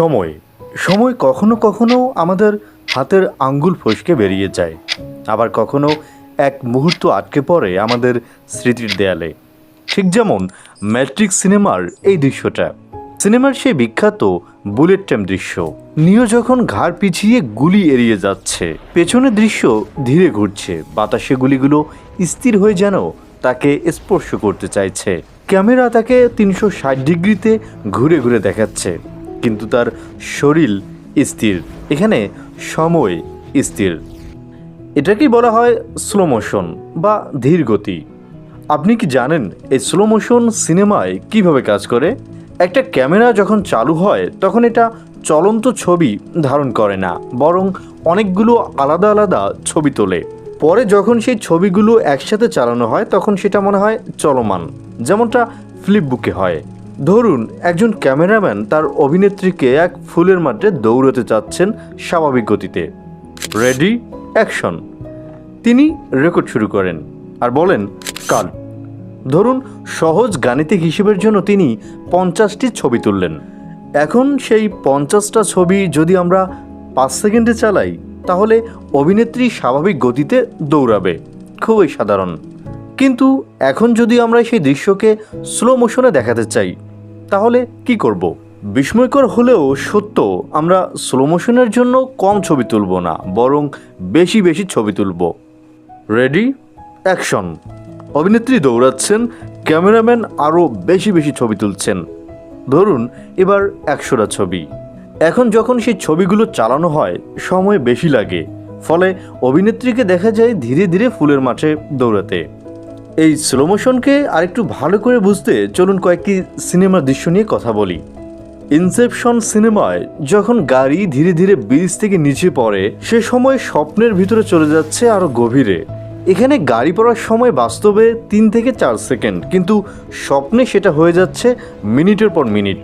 সময়। সময় কখনো কখনো আমাদের হাতের আঙ্গুল ফসকে বেরিয়ে যায়। আবার কখনো এক মুহূর্ত আটকে পড়ে আমাদের স্মৃতির দেয়ালে। ঠিক যেমন ম্যাট্রিক সিনেমার এই দৃশ্যটা। সিনেমার সেই বিখ্যাত বুলেট টাইম দৃশ্য। নিও যখন ঘাড় পিছিয়ে গুলি এড়িয়ে যাচ্ছে, পেছনের দৃশ্য ধীরে ঘুরছে। বাতাসে গুলিগুলো স্থির হয়ে যেন তাকে স্পর্শ করতে চাইছে। ক্যামেরা তাকে তিনশো ষাট ডিগ্রিতে ঘুরে ঘুরে দেখাচ্ছে। কিন্তু তার শরীর স্থির। এখানে সময় স্থির। এটাকেই বলা হয় স্লো মোশন বা ধীর গতি। আপনি কি জানেন এই স্লো মোশন সিনেমায় কীভাবে কাজ করে? একটা ক্যামেরা যখন চালু হয়, তখন এটা চলন্ত ছবি ধারণ করে না, বরং অনেকগুলো আলাদা আলাদা ছবি তোলে। পরে যখন সেই ছবিগুলো একসাথে চালানো হয়, তখন সেটা মনে হয় চলমান। যেমনটা ফ্লিপ বুকে হয়। ধরুন, একজন ক্যামেরাম্যান তার অভিনেত্রীকে এক ফুলের মাঠে দৌড়তে চাচ্ছেন স্বাভাবিক গতিতে। রেডি অ্যাকশন তিনি রেকর্ড শুরু করেন আর বলেন, কাল। ধরুন, সহজ গাণিতিক হিসেবের জন্য তিনি পঞ্চাশটি ছবি তুললেন। এখন সেই পঞ্চাশটা ছবি যদি আমরা পাঁচ সেকেন্ডে চালাই, তাহলে অভিনেত্রী স্বাভাবিক গতিতে দৌড়াবে। খুবই সাধারণ। কিন্তু এখন যদি আমরা সেই দৃশ্যকে স্লো মোশনে দেখাতে চাই তাহলে কি করব? বিস্ময়কর হলেও সত্য, আমরা স্লো মোশনের জন্য কম ছবি তুলব না, বরং বেশি বেশি ছবি তুলব। রেডি অ্যাকশন অভিনেত্রী দৌড়াচ্ছেন, ক্যামেরাম্যান আরও বেশি বেশি ছবি তুলছেন। ধরুন, এবার একশোটা ছবি। এখন যখন সেই ছবিগুলো চালানো হয়, সময় বেশি লাগে। ফলে অভিনেত্রীকে দেখা যায় ধীরে ধীরে ফুলের মাঠে দৌড়াতে। এই স্লো মোশনকে আরেকটু ভালো করে বুঝতে চলুন কয়েকটি সিনেমার দৃশ্য নিয়ে কথা বলি। ইনসেপশন সিনেমায় যখন গাড়ি ধীরে ধীরে ব্রিজ থেকে নিচে পড়ে, সে সময় স্বপ্নের ভিতরে চলে যাচ্ছে আরও গভীরে। এখানে গাড়ি পড়ার সময় বাস্তবে তিন থেকে চার সেকেন্ড, কিন্তু স্বপ্নে সেটা হয়ে যাচ্ছে মিনিটের পর মিনিট।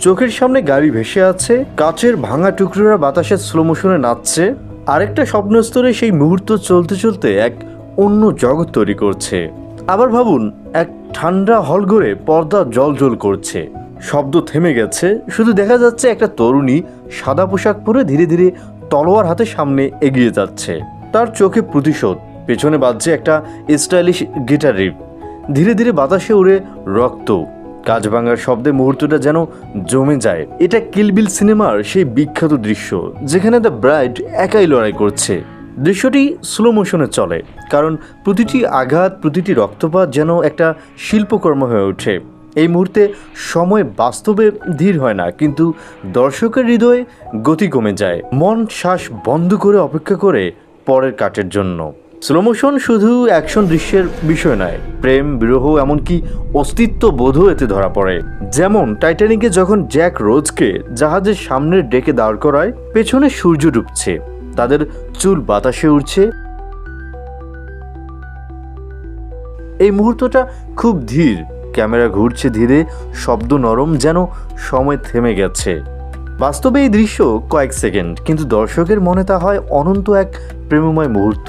চোখের সামনে গাড়ি ভেসে আছে, কাচের ভাঙা টুকরোরা বাতাসে স্লো মোশনে নাচছে। আরেকটা স্বপ্নস্তরে সেই মুহূর্ত চলতে চলতে এক অন্য জগৎ তৈরি করছে। আবার ভাবুন, এক ঠান্ডা হলঘরে পর্দা জল জল করছে। শব্দ থেমে গেছে, শুধু দেখা যাচ্ছে একটা তরুণী সাদা পোশাক পরে ধীরে ধীরে তলোয়ার হাতে সামনে এগিয়ে যাচ্ছে। তার চোখে প্রতিশোধ, পেছনে বাজছে একটা স্টাইলিশ গিটার রিপ ধীরে ধীরে বাতাসে উড়ে রক্ত। কাজ ভাঙার শব্দে মুহূর্তটা যেন জমে যায়। এটা কিলবিল সিনেমার সেই বিখ্যাত দৃশ্য, যেখানে দ্য ব্রাইড একাই লড়াই করছে। দৃশ্যটি স্লো মোশনে চলে, কারণ প্রতিটি আঘাত, প্রতিটি রক্তপাত যেন একটা শিল্পকর্ম হয়ে ওঠে। এই মুহূর্তে সময় বাস্তবে ধীর হয় না, কিন্তু দর্শকের হৃদয়ে গতি কমে যায়। মন শ্বাস বন্ধ করে অপেক্ষা করে পরের কাটের জন্য। স্লোমোশন শুধু অ্যাকশন দৃশ্যের বিষয় নয়, প্রেম, বিরহ, এমনকি অস্তিত্ব বোধও এতে ধরা পড়ে। যেমন টাইটানিকে যখন জ্যাক রোজকে জাহাজের সামনের ডেকে দাঁড় করায়, পেছনে সূর্য ডুবছে। তাদের চুল বাতাসে উঠছে এই মুহূর্তটা খুব ধীর। ক্যামেরা ঘুরছে ধীরে, শব্দ নরম যেন সময় থেমে গেছে। বাস্তবে এই দৃশ্য কয়েক সেকেন্ড, কিন্তু দর্শকের মনে তা হয় অনন্ত এক প্রেমময় মুহূর্ত।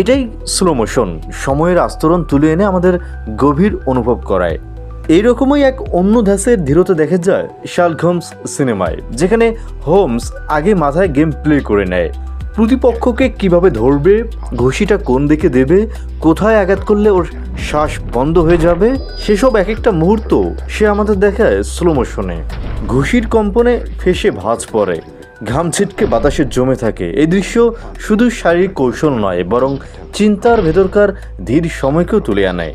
এটাই স্লো মোশন সময়ের আস্তরণ তুলে এনে আমাদের গভীর অনুভব করায়। এইরকমই এক অন্য ধ্যাসের ধীরতা দেখা যায় শার্লক সিনেমায়, যেখানে হোমস আগে মাথায় গেম প্লে করে নেয়। প্রতিপক্ষকে কীভাবে ধরবে, ঘুষিটা কোন দিকে দেবে, কোথায় আঘাত করলে ওর শ্বাস বন্ধ হয়ে যাবে, সেসব এক একটা মুহূর্ত সে আমাদের দেখায় স্লো মোশনে ঘুষির কম্পনে ফেসে ভাঁজ পড়ে, ঘাম ছিটকে বাতাসে জমে থাকে। এই দৃশ্য শুধু শারীরিক কৌশল নয়, বরং চিন্তার ভেতরকার ধীর সময়কেও তুলে আনে।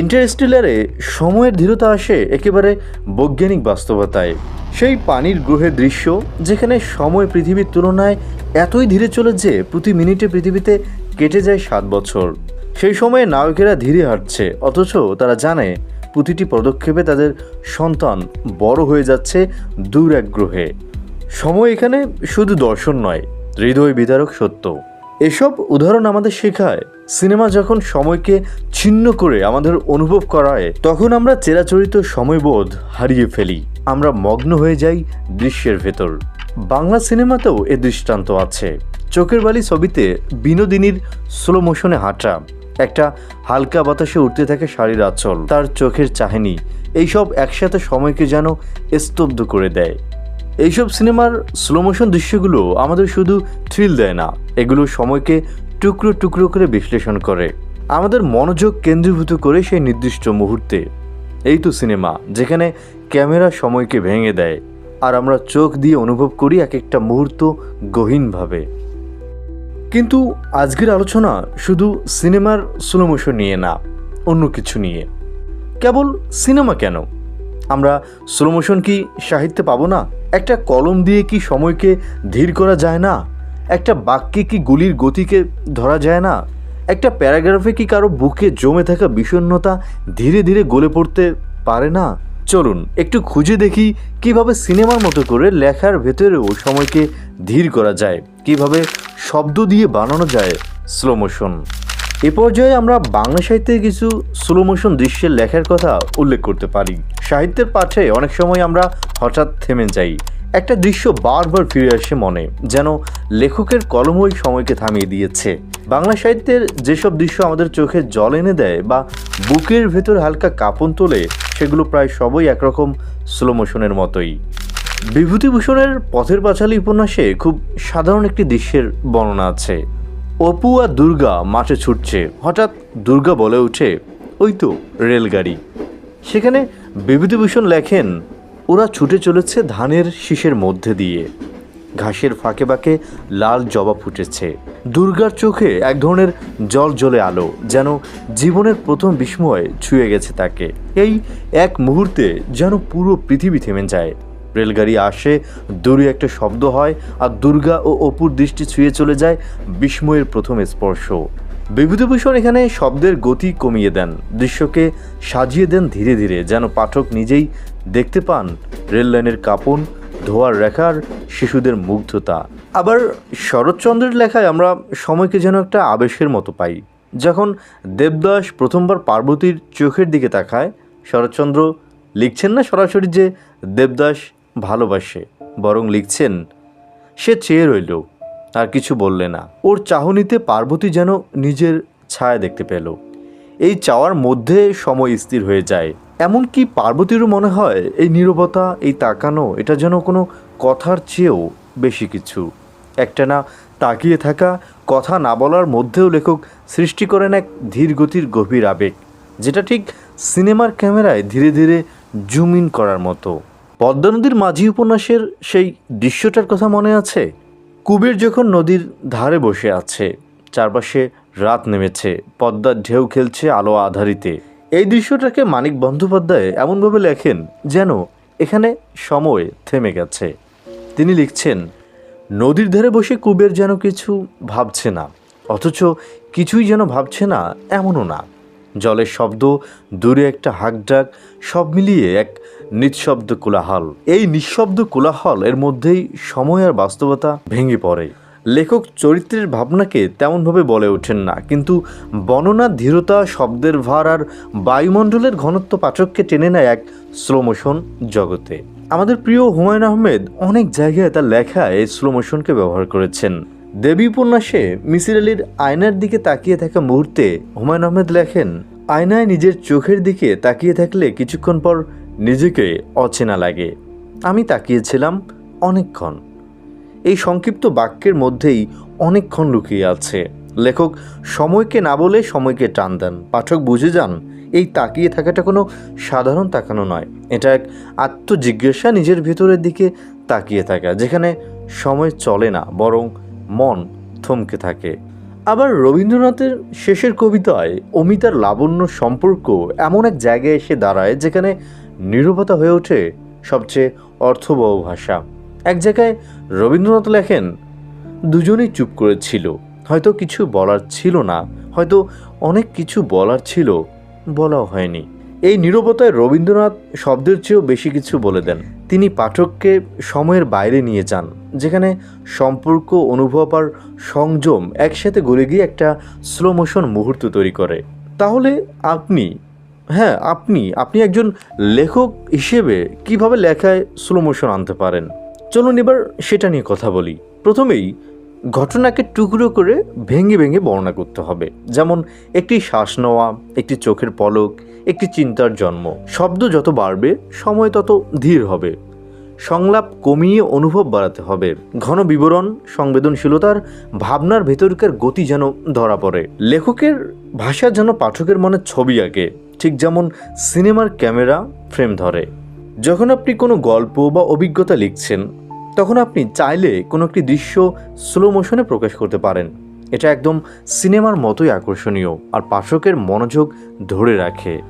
ইন্টারস্টেলারে সময়ের ধীরতা আসে একেবারে বৈজ্ঞানিক বাস্তবতায়। সেই পানির গ্রহের দৃশ্য, যেখানে সময় পৃথিবীর তুলনায় এতই ধীরে চলে যে প্রতি মিনিটে পৃথিবীতে কেটে যায় সাত বছর। সেই সময়ে নায়কেরা ধীরে হাঁটছে, অথচ তারা জানে প্রতিটি পদক্ষেপে তাদের সন্তান বড় হয়ে যাচ্ছে দূর এক গ্রহে। সময় এখানে শুধু দর্শন নয়, হৃদয় বিদারক সত্য। এসব উদাহরণ আমাদের শেখায়, সিনেমা যখন সময়কে ছিন্ন করে আমাদের অনুভব করায়, তখন আমরা চেরাচরিত সময়বোধ হারিয়ে ফেলি। আমরা মগ্ন হয়ে যাই দৃশ্যের ভেতর। বাংলা সিনেমাতেও এ দৃষ্টান্ত আছে। চোখের বালি ছবিতে বিনোদিনীর স্লো মোশনে হাঁটা, একটা হালকা বাতাসে উঠতে থাকে শাড়ির আঁচল, তার চোখের চাহিনি, এইসব একসাথে সময়কে যেন স্তব্ধ করে দেয়। এইসব সিনেমার স্লো মোশন দৃশ্যগুলো আমাদের শুধু থ্রিল দেয় না, এগুলো সময়কে টুকরো টুকরো করে বিশ্লেষণ করে। আমাদের মনোযোগ কেন্দ্রীভূত করে সেই নির্দিষ্ট মুহূর্তে। এই তো সিনেমা, যেখানে ক্যামেরা সময়কে ভেঙে দেয়। আর আমরা চোখ দিয়ে অনুভব করি এক একটা মুহূর্ত গহীনভাবে। কিন্তু আজকের আলোচনা শুধু সিনেমার স্লো মোশন নিয়ে না, অন্য কিছু নিয়ে। কেবল সিনেমা কেন? আমরা স্লো মোশন কি সাহিত্যে পাবো না? একটা কলম দিয়ে কি সময়কে ধীর করা যায় না? একটা বাক্যে কি গুলির গতিকে ধরা যায় না? একটা প্যারাগ্রাফে কি কারও বুকে জমে থাকা বিষণ্ণতা ধীরে ধীরে গলে পড়তে পারে না? চলুন, একটু খুঁজে দেখি কীভাবে সিনেমার মতো করে লেখার ভেতরেও সময়কে ধীর করা যায়, কীভাবে শব্দ দিয়ে বানানো যায় স্লো মোশন এ পর্যায়ে আমরা বাংলা সাহিত্যে কিছু স্লো মোশন দৃশ্যের লেখার কথা উল্লেখ করতে পারি। সাহিত্যের পাঠে অনেক সময় আমরা হঠাৎ থেমে যাই। একটা দৃশ্য বারবার ফিরে আসে মনে, যেন লেখকের কলমই সময়কে থামিয়ে দিয়েছে। বাংলা সাহিত্যের যেসব দৃশ্য আমাদের চোখে জল এনে দেয় বা বুকের ভেতর হালকা কাঁপন তোলে সেগুলো প্রায় সবই একরকম স্লো মোশনের মতোই। বিভূতিভূষণের পথের পাঁচালী উপন্যাসে খুব সাধারণ একটি দৃশ্যের বর্ণনা আছে। অপু আর দুর্গা মাঠে ছুটছে, হঠাৎ দুর্গা বলে ওঠে, ওই তো রেলগাড়ি। সেখানে বিভূতিভূষণ লেখেন, ওরা ছুটে চলেছে ধানের শীষের মধ্যে দিয়ে। ঘাসের ফাঁকে ফাঁকে লাল জবা ফুটেছে। দুর্গার চোখে এক ধরনের জল জলে আলো, যেন জীবনের প্রথম বিস্ময় ছুঁয়ে গেছে তাকে। এই এক মুহূর্তে যেন পুরো পৃথিবী থেমে যায়। রেলগাড়ি আসে দূরে একটা শব্দ হয়, আর দুর্গা ও অপুর দৃষ্টি ছুঁয়ে চলে যায় বিস্ময়ের প্রথম স্পর্শ। বিভূতিভূষণ এখানে শব্দের গতি কমিয়ে দেন, দৃশ্যকে সাজিয়ে দেন ধীরে ধীরে, যেন পাঠক নিজেই দেখতে পান রেল লাইনের কাপন ধোয়ার রেখার শিশুদের মুগ্ধতা। আবার শরৎচন্দ্রের লেখায় আমরা সময়কে যেন একটা আবেশের মতো পাই। যখন দেবদাস প্রথমবার পার্বতীর চোখের দিকে তাকায়, শরৎচন্দ্র লিখছেন না সরাসরি যে দেবদাস ভালোবাসে, বরং লিখছেন, সে চেয়ে রইল, আর কিছু বললে না। ওর চাহনিতে পার্বতী যেন নিজের ছায়া দেখতে পেল। এই চাওয়ার মধ্যে সময় স্থির হয়ে যায়। এমনকি পার্বতীরও মনে হয় এই নীরবতা, এই তাকানো, এটা যেন কোনো কথার চেয়েও বেশি কিছু? একটা না তাকিয়ে থাকা কথা না বলার মধ্যেও লেখক সৃষ্টি করেন এক ধীর গতির গভীর আবেগ, যেটা ঠিক সিনেমার ক্যামেরায় ধীরে ধীরে জুম ইন করার মতো। পদ্মা নদীর মাঝি উপন্যাসের সেই দৃশ্যটার কথা মনে আছে? কুবের যখন নদীর ধারে বসে আছে, চারপাশে রাত নেমেছে, পদ্মার ঢেউ খেলছে আলো আধারিতে। এই দৃশ্যটাকে মানিক বন্দ্যোপাধ্যায় এমনভাবে লেখেন যেন এখানে সময় থেমে গেছে। তিনি লিখছেন, নদীর ধারে বসে কুবের যেন কিছু ভাবছে না, অথচ কিছুই যেন ভাবছে না এমনও না। জলের শব্দ, দূরে একটা হাঁকডাক, সব মিলিয়ে এক নিঃশব্দ কোলাহল। এই নিঃশব্দ কোলাহল এর মধ্যেই সময় আর বাস্তবতা ভেঙে পড়ে। লেখক চরিত্রের ভাবনাকে তেমনভাবে বলে ওঠেন না। কিন্তু বর্ণনার ধীরতা, শব্দের ভার আর বায়ুমণ্ডলের ঘনত্ব পাঠককে টেনে নেয় এক স্লো মোশন জগতে। আমাদের প্রিয় হুমায়ুন আহমেদ অনেক জায়গায় তার লেখায় এই স্লো মোশনকে ব্যবহার করেছেন। দেবী উপন্যাসে মিসির আলীর আয়নার দিকে তাকিয়ে থাকা মুহূর্তে হুমায়ুন আহমেদ লেখেন, আয়নায় নিজের চোখের দিকে তাকিয়ে থাকলে কিছুক্ষণ পর নিজেকে অচেনা লাগে। আমি তাকিয়েছিলাম অনেকক্ষণ। এই সংক্ষিপ্ত বাক্যের মধ্যেই অনেকক্ষণ লুকিয়ে আছে। লেখক, সময়কে না বলে সময়কে টান দেন। পাঠক বুঝে যান, এই তাকিয়ে থাকাটা কোনো সাধারণ তাকানো নয়। এটা এক আত্মজিজ্ঞাসা নিজের ভেতরের দিকে তাকিয়ে থাকা, যেখানে সময় চলে না, বরং মন থমকে থাকে। আবার রবীন্দ্রনাথের শেষের কবিতায় অমিতার লাবণ্য সম্পর্ক এমন এক জায়গায় এসে দাঁড়ায়, যেখানে নীরবতা হয়ে ওঠে সবচেয়ে অর্থবহ ভাষা। এক জায়গায় রবীন্দ্রনাথ লেখেন, দুজনেই চুপ করেছিল। হয়তো কিছু বলার ছিল না। হয়তো অনেক কিছু বলার ছিল। বলাও হয়নি। এই নীরবতায় রবীন্দ্রনাথ শব্দের চেয়েও বেশি কিছু বলে দেন। তিনি পাঠককে সময়ের বাইরে নিয়ে যান, যেখানে সম্পর্ক, অনুভব আর সংযম একসাথে গড়ে গিয়ে একটা স্লো মোশন মুহূর্ত তৈরি করে। তাহলে আপনি হ্যাঁ আপনি আপনি একজন লেখক হিসেবে কীভাবে লেখায় স্লো মোশন আনতে পারেন? চলুন এবার সেটা নিয়ে কথা বলি। প্রথমেই ঘটনাকে টুকরো করে ভেঙে ভেঙে বর্ণনা করতে হবে। যেমন একটি শ্বাস নেওয়া, একটি চোখের পলক, একটি চিন্তার জন্ম। শব্দ যত বাড়বে, সময় তত ধীর হবে। সংলাপ কমিয়ে অনুভব বাড়াতে হবে। ঘন বিবরণ, সংবেদনশীলতার ভাবনার ভেতরকার গতি যেন ধরা পড়ে। লেখকের ভাষা যেন পাঠকের মনে ছবি আঁকে, ঠিক যেমন সিনেমার ক্যামেরা ফ্রেম ধরে। যখন আপনি কোনো গল্প বা অভিজ্ঞতা লিখছেন তখন আপনি চাইলে কোনো একটি দৃশ্য স্লো মোশনে প্রকাশ করতে পারেন। এটা একদম সিনেমার মতোই আকর্ষণীয় আর পাঠকের মনোযোগ ধরে রাখে।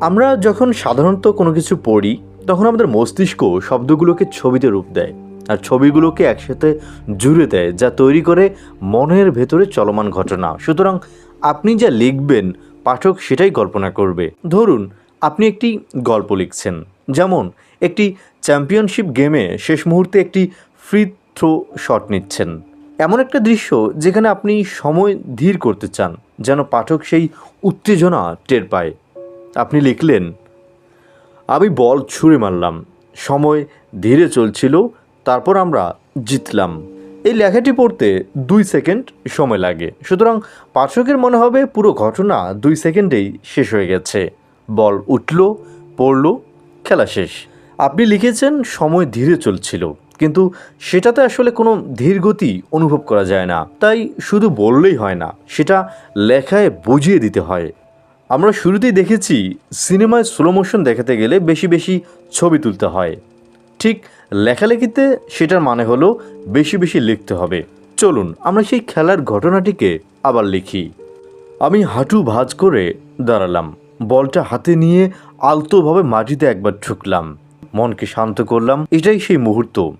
আমরা যখন সাধারণত কোনো কিছু পড়ি, তখন আমাদের মস্তিষ্ক শব্দগুলোকে ছবিতে রূপ দেয় আর ছবিগুলোকে একসাথে জুড়ে দেয়, যা তৈরি করে মনের ভেতরে চলমান ঘটনা। সুতরাং আপনি যা লিখবেন, পাঠক সেটাই কল্পনা করবে। ধরুন, আপনি একটি গল্প লিখছেন। যেমন, একটি চ্যাম্পিয়নশিপ গেমে শেষ মুহূর্তে একটি ফ্রি থ্রো শট নিচ্ছেন। এমন একটা দৃশ্য যেখানে আপনি সময় ধীর করতে চান, যেন পাঠক সেই উত্তেজনা টের পায়। আপনি লিখলেন, আমি বল ছুঁড়ে মারলাম, সময় ধীরে চলছিল, তারপর আমরা জিতলাম। এই লেখাটি পড়তে দুই সেকেন্ড সময় লাগে। সুতরাং পাঠকের মনে হবে পুরো ঘটনা দুই সেকেন্ডেই শেষ হয়ে গেছে। বল উঠল, পড়ল, খেলা শেষ। আপনি লিখেছেন, সময় ধীরে চলছিল। কিন্তু সেটাতে আসলে কোনো ধীরগতি অনুভব করা যায় না। তাই শুধু বললেই হয় না, সেটা লেখায় বুঝিয়ে দিতে হয়। আমরা শুরুতেই দেখেছি, সিনেমায় স্লো মোশন দেখাতে গেলে বেশি বেশি ছবি তুলতে হয়। ঠিক লেখালেখিতে সেটার মানে হলো বেশি বেশি লিখতে হবে। চলুন, আমরা সেই খেলার ঘটনাটিকে আবার লিখি। আমি হাঁটু ভাঁজ করে দাঁড়ালাম। বলটা হাতে নিয়ে আলতোভাবে মাটিতে একবার ঠুকলাম মনকে শান্ত করলাম। এটাই সেই মুহূর্ত।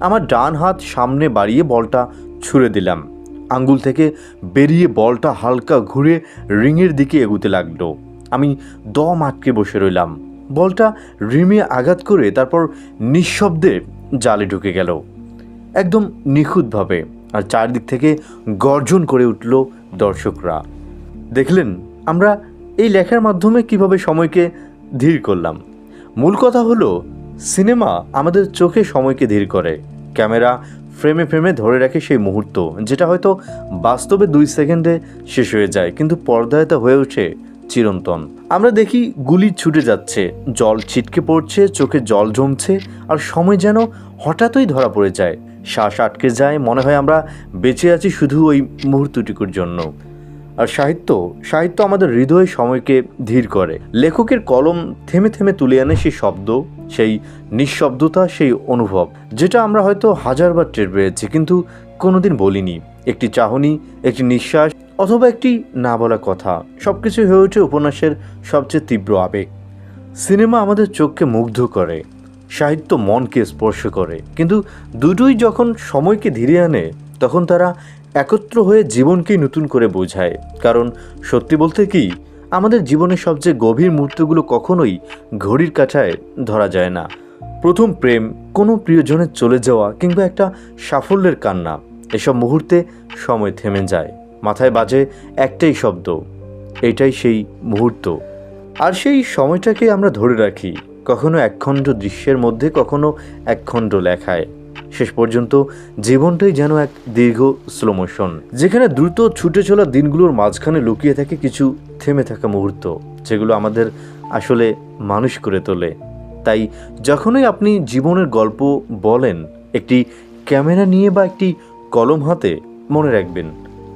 আমার ডান হাত সামনে বাড়িয়ে বলটা ছুঁড়ে দিলাম। আঙ্গুল থেকে বেরিয়ে বলটা হালকা ঘুরে রিংয়ের দিকে এগুতে লাগল। আমি দম আটকে বসে রইলাম। বলটা রিমে আঘাত করে তারপর নিঃশব্দে জালে ঢুকে গেল। একদম নিখুঁতভাবে আর চারদিক থেকে গর্জন করে উঠল দর্শকরা। দেখলেন, আমরা এই লেখার মাধ্যমে কীভাবে সময়কে ধীর করলাম। মূল কথা হলো, সিনেমা আমাদের চোখে সময়কে ধীর করে। ক্যামেরা ফ্রেমে ফ্রেমে ধরে রাখে সেই মুহূর্ত, যেটা হয়তো বাস্তবে দুই সেকেন্ডে শেষ হয়ে যায়, কিন্তু পর্দায় তা হয়ে ওঠে চিরন্তন। আমরা দেখি গুলি ছুটে যাচ্ছে, জল ছিটকে পড়ছে, চোখে জল জমছে, আর সময় যেন হঠাৎই ধরা পড়ে যায়। শ্বাস আটকে যায়, মনে হয় আমরা বেঁচে আছি শুধু ওই মুহূর্তটুকুর জন্য। আর সাহিত্য সাহিত্য আমাদের হৃদয়ে সময়কে ধীর করে। লেখকের কলম থেমে থেমে তুলে আনে সেই শব্দ, সেই নিঃশব্দতা, সেই অনুভব, যেটা আমরা হয়তো হাজারবার টের পেয়েছি, কিন্তু কোনোদিন বলিনি। একটি চাহনি, একটি নিঃশ্বাস, অথবা একটি না বলা কথা সব কিছু হয়ে ওঠে উপন্যাসের সবচেয়ে তীব্র আবেগ। সিনেমা আমাদের চোখকে মুগ্ধ করে, সাহিত্য মনকে স্পর্শ করে, কিন্তু দুটোই যখন সময়কে ধীরে আনে, তখন তারা একত্র হয়ে জীবনকেই নতুন করে বোঝায়। কারণ সত্যি বলতে কি, আমাদের জীবনের সবচেয়ে গভীর মুহূর্তগুলো কখনোই ঘড়ির কাঁটায় ধরা যায় না। প্রথম প্রেম, কোনো প্রিয়জনের চলে যাওয়া কিংবা একটা সাফল্যের কান্না, এসব মুহূর্তে সময় থেমে যায়। মাথায় বাজে একটাই শব্দ, এটাই সেই মুহূর্ত। আর সেই সময়টাকে আমরা ধরে রাখি, কখনো একখণ্ড দৃশ্যের মধ্যে, কখনো একখণ্ড লেখায়। শেষ পর্যন্ত জীবনটাই যেন এক দীর্ঘ স্লো মোশন যেখানে দ্রুত ছুটে চলা দিনগুলোর মাঝখানে লুকিয়ে থাকে কিছু থেমে থাকা মুহূর্ত, যেগুলো আমাদের আসলে মানুষ করে তোলে। তাই যখনই আপনি জীবনের গল্প বলেন, একটি ক্যামেরা নিয়ে বা একটি কলম হাতে মনে রাখবেন,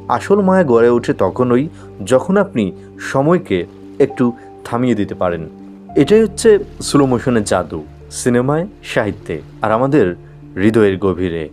আসল মায়া গড়ে ওঠে তখনই যখন আপনি সময়কে একটু থামিয়ে দিতে পারেন। এটাই হচ্ছে স্লো মোশনের জাদু, সিনেমায় সাহিত্যে। আর আমাদের হৃদয়ের গভীরে।